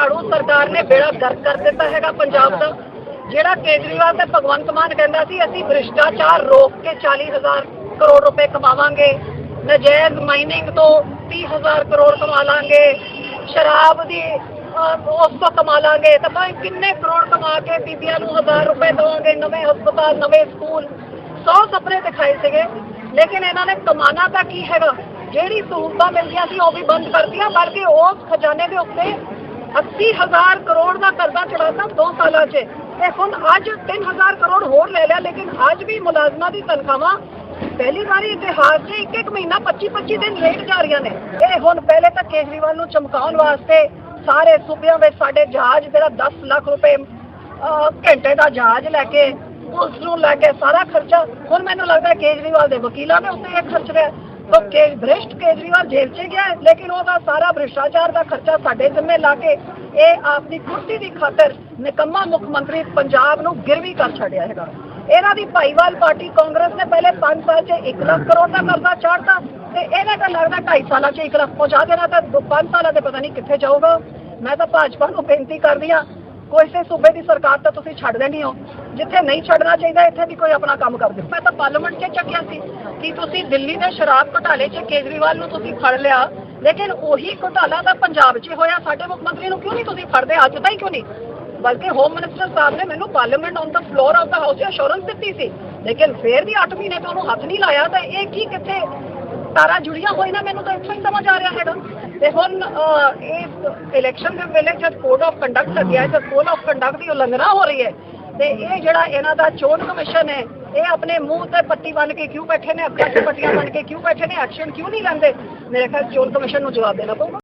ਝਾੜੂ ਸਰਕਾਰ ਨੇ ਬੇੜਾ ਗਰਕ ਕਰ ਦਿੱਤਾ ਹੈਗਾ ਪੰਜਾਬ ਦਾ। ਜਿਹੜਾ ਕੇਜਰੀਵਾਲ ਤੇ ਭਗਵੰਤ ਮਾਨ ਕਹਿੰਦਾ ਸੀ, ਅਸੀਂ ਭ੍ਰਿਸ਼ਟਾਚਾਰ ਰੋਕ ਕੇ 40000 ਕਰੋੜ ਰੁਪਏ ਕਮਾਵਾਂਗੇ, ਨਜਾਇਜ਼ ਮਾਈਨਿੰਗ ਤੋਂ 30000 ਕਰੋੜ ਕਮਾ ਲਾਂਗੇ, ਸ਼ਰਾਬ ਦੀ ਉਸ ਤੋਂ ਕਮਾ ਲਾਂਗੇ, ਤਾਂ ਭਾਈ ਕਿੰਨੇ ਕਰੋੜ ਕਮਾ ਕੇ ਬੀਬੀਆਂ ਨੂੰ 1000 ਰੁਪਏ ਦੇਵਾਂਗੇ, ਨਵੇਂ ਹਸਪਤਾਲ, ਨਵੇਂ ਸਕੂਲ, ਸੌ ਸੁਪਨੇ ਦਿਖਾਏ ਸੀਗੇ। ਲੇਕਿਨ ਇਹਨਾਂ ਨੇ ਕਮਾਨਾ ਤਾਂ ਕੀ ਹੈਗਾ? ਜਿਹੜੀ ਸਹੂਲਤਾਂ ਮਿਲਦੀਆਂ ਸੀ ਉਹ ਵੀ ਬੰਦ ਕਰਤੀਆਂ, ਬਲਕਿ ਉਸ ਖਜ਼ਾਨੇ ਦੇ ਉੱਤੇ 80000 ਕਰੋੜ ਦਾ ਕਰਜ਼ਾ ਚੜਾਤਾ 2 ਸਾਲਾਂ 'ਚ। ਇਹ ਹੁਣ ਅੱਜ 3000 ਕਰੋੜ ਹੋਰ ਲੈ ਲਿਆ, ਲੇਕਿਨ ਅੱਜ ਵੀ ਮੁਲਾਜ਼ਮਾਂ ਦੀ ਤਨਖਾਹਾਂ ਪਹਿਲੀ ਵਾਰੀ ਇਤਿਹਾਸ 'ਚ ਇੱਕ ਇੱਕ ਮਹੀਨਾ 25 25 ਦਿਨ ਲੇਟ ਜਾ ਰਹੀਆਂ ਨੇ। ਇਹ ਹੁਣ ਪਹਿਲੇ ਤਾਂ ਕੇਜਰੀਵਾਲ ਨੂੰ ਚਮਕਾਉਣ ਵਾਸਤੇ ਸਾਰੇ ਸੂਬਿਆਂ ਵਿੱਚ ਸਾਡੇ ਜਹਾਜ਼, ਜਿਹੜਾ 10 ਲੱਖ ਰੁਪਏ ਘੰਟੇ ਦਾ ਜਹਾਜ਼ ਲੈ ਕੇ ਉਸ ਨੂੰ ਲੈ ਕੇ ਸਾਰਾ ਖਰਚਾ। ਹੁਣ ਮੈਨੂੰ ਲੱਗਦਾ ਕੇਜਰੀਵਾਲ ਦੇ ਵਕੀਲਾਂ ਦੇ ਉੱਤੇ ਇਹ ਖਰਚ ਰਿਹਾ। ਤਾਂ ਕੇ ਭ੍ਰਿਸ਼ਟ ਕੇਜਰੀਵਾਲ ਜੇਲ੍ਹ 'ਚ ਗਿਆ ਲੇਕਿਨ ਉਹਦਾ ਸਾਰਾ ਭ੍ਰਿਸ਼ਟਾਚਾਰ ਦਾ ਖਰਚਾ ਸਾਡੇ ਜ਼ਿੰਮੇ ਲਾ ਕੇ ਇਹ ਆਪਣੀ ਕੁਰਸੀ ਦੀ ਖਾਤਰ ਨਿਕੰਮਾ ਮੁੱਖ ਮੰਤਰੀ ਪੰਜਾਬ ਨੂੰ ਗਿਰਵੀ ਕਰ ਛੱਡਿਆ ਹੈਗਾ। ਇਹਨਾਂ ਦੀ ਭਾਈਵਾਲ ਪਾਰਟੀ ਕਾਂਗਰਸ ਨੇ ਪਹਿਲੇ 5 ਸਾਲ 'ਚ 1 ਲੱਖ ਕਰੋੜ ਦਾ ਕਰਜ਼ਾ ਚਾੜਤਾ ਤੇ ਇਹਨਾਂ ਤਾਂ ਲੱਗਦਾ 2.5 ਸਾਲਾਂ 'ਚ 1 ਲੱਖ ਪਹੁੰਚਾ ਦੇਣਾ ਤਾਂ 5 ਸਾਲਾਂ ਤੇ ਪਤਾ ਨਹੀਂ ਕਿੱਥੇ ਜਾਊਗਾ। ਮੈਂ ਤਾਂ ਭਾਜਪਾ ਨੂੰ ਬੇਨਤੀ ਕਰਦੀ ਹਾਂ ਕੋਈ ਸੂਬੇ ਦੀ ਸਰਕਾਰ ਤਾਂ ਤੁਸੀਂ ਛੱਡ ਦੇਣੀ ਹੋ। ਜਿੱਥੇ ਨਹੀਂ ਛੱਡਣਾ ਚਾਹੀਦਾ, ਇੱਥੇ ਵੀ ਕੋਈ ਆਪਣਾ ਕੰਮ ਕਰ ਦਿਓ ਮੈਂ ਤਾਂ ਪਾਰਲੀਮੈਂਟ 'ਚ ਚੱਕਿਆ ਸੀ ਕਿ ਤੁਸੀਂ ਦਿੱਲੀ ਦੇ ਸ਼ਰਾਬ ਘੁਟਾਲੇ 'ਚ ਕੇਜਰੀਵਾਲ ਨੂੰ ਤੁਸੀਂ ਫੜ ਲਿਆ। ਲੇਕਿਨ ਉਹੀ ਘੁਟਾਲਾ ਤਾਂ ਪੰਜਾਬ 'ਚ ਹੋਇਆ। ਸਾਡੇ ਮੁੱਖ ਮੰਤਰੀ ਨੂੰ ਕਿਉਂ ਨਹੀਂ ਤੁਸੀਂ ਫੜਦੇ? ਅੱਜ ਤਾਈਂ ਕਿਉਂ ਨਹੀਂ? ਬਲਕਿ ਹੋਮ ਮਿਨਿਸਟਰ ਸਾਹਿਬ ਨੇ ਮੈਨੂੰ parliament on the floor of the house 'ਚ ਅਸ਼ੋਰੈਂਸ ਦਿੱਤੀ ਸੀ। ਲੇਕਿਨ ਫੇਰ ਵੀ 8 ਮਹੀਨੇ ਤੋਂ ਉਹਨੂੰ ਹੱਥ ਨਹੀਂ ਲਾਇਆ, ਤਾਂ ਇਹ ਕੀ ਕਿੱਥੇ ਤਾਰਾਂ ਜੁੜੀਆਂ ਹੋਈ ਨਾ ਮੈਨੂੰ ਤਾਂ ਇੱਥੋਂ ਹੀ ਸਮਝ ਆ ਰਿਹਾ ਹੈਗਾ ਤੇ ਹੁਣ ਅਹ, ਇਸ ਇਲੈਕਸ਼ਨ ਦੇ ਵੇਲੇ ਜਦ ਕੋਡ ਆਫ ਕੰਡਕਟ ਲੱਗਿਆ ਜਦ ਕੋਡ ਆਫ ਕੰਡਕਟ ਦੀ ਉਲੰਘਣਾ ਹੋ ਰਹੀ ਹੈ ਤੇ ਇਹ ਜਿਹੜਾ ਇਹਨਾਂ ਦਾ ਚੋਣ ਕਮਿਸ਼ਨ ਹੈ ਇਹ ਆਪਣੇ ਮੂੰਹ ਤੇ ਪੱਟੀ ਬੰਨ ਕੇ ਕਿਉਂ ਬੈਠੇ ਨੇ ਅੱਖਾਂ 'ਚ ਪੱਟੀਆਂ ਬੰਨ ਕੇ ਕਿਉਂ ਬੈਠੇ ਨੇ ਐਕਸ਼ਨ ਕਿਉਂ ਨਹੀਂ ਲੈਂਦੇ? ਮੇਰੇ ਖਿਆਲ ਚੋਣ ਕਮਿਸ਼ਨ ਨੂੰ ਜਵਾਬ ਦੇਣਾ ਪਊਗਾ।